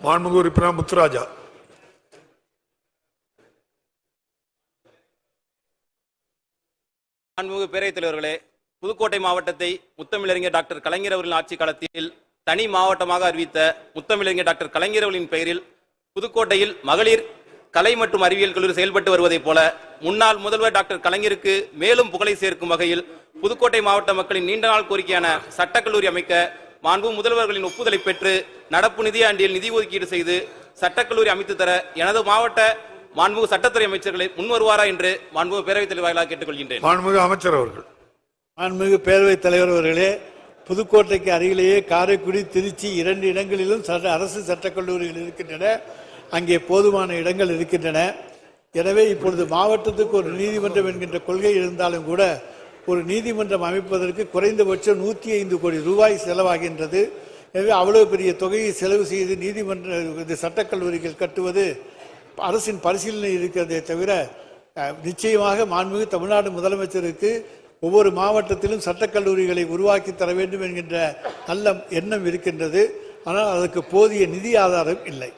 மாண்புமிகு உறுப்பினர் முத்துராஜா. மாண்புமிகு பேரவைத் தலைவர்களே புதுக்கோட்டை மாவட்டத்தை முத்தமிழறிஞர் டாக்டர் கலைஞர் அவர்களின் ஆட்சி காலத்தில் தனி மாவட்டமாக அறிவித்த முத்தமிழறிஞர் டாக்டர் கலைஞர் அவர்களின் பெயரில் புதுக்கோட்டையில் மகளிர் கலை மற்றும் அறிவியல் கல்லூரி செயல்பட்டு வருவதைப் போல முன்னாள் முதல்வர் டாக்டர் கலைஞருக்கு மேலும் புகழை சேர்க்கும் வகையில் புதுக்கோட்டை மாவட்ட மக்களின் நீண்ட நாள் கோரிக்கையான சட்டக்கல்லூரி அமைக்க மாண்பு முதல்வர்களின் ஒப்புதலை பெற்று நடப்பு நிதியாண்டில் நிதி ஒதுக்கீடு செய்து சட்டக்கல்லூரி அமைத்து தர எனது மாவட்ட மாண்புமிகு சட்டத்துறை அமைச்சர்களை முன்வருவாரா என்று மாண்புமிகு பேரவைத் தலைவர்களாக கேட்டுக்கொள்கின்றேன். மாண்புமிகு அமைச்சர் அவர்கள். மாண்புமிகு பேரவைத் தலைவர் அவர்களே புதுக்கோட்டைக்கு அருகிலேயே காரைக்குடி திருச்சி இரண்டு இடங்களிலும் சட்ட அரசு சட்டக் கல்லூரிகள் இருக்கின்றன. அங்கே போதுமான இடங்கள் இருக்கின்றன. எனவே இப்பொழுது மாவட்டத்துக்கு ஒரு நீதிமன்றம் என்கின்ற கொள்கை இருந்தாலும் கூட ஒரு நீதிமன்றம் அமைப்பதற்கு குறைந்தபட்சம் நூற்றி ஐந்து கோடி ரூபாய் செலவாகின்றது. எனவே அவ்வளவு பெரிய தொகையை செலவு செய்து நீதிமன்ற இது சட்டக்கல்லூரிகள் கட்டுவது அரசின் பரிசீலனை இருக்கிறதே தவிர நிச்சயமாக மாண்புமிகு தமிழ்நாடு முதலமைச்சருக்கு ஒவ்வொரு மாவட்டத்திலும் சட்டக்கல்லூரிகளை உருவாக்கி தர வேண்டும் என்கின்ற நல்ல எண்ணம் இருக்கின்றது. ஆனால் அதற்கு போதிய நிதி ஆதாரம் இல்லை.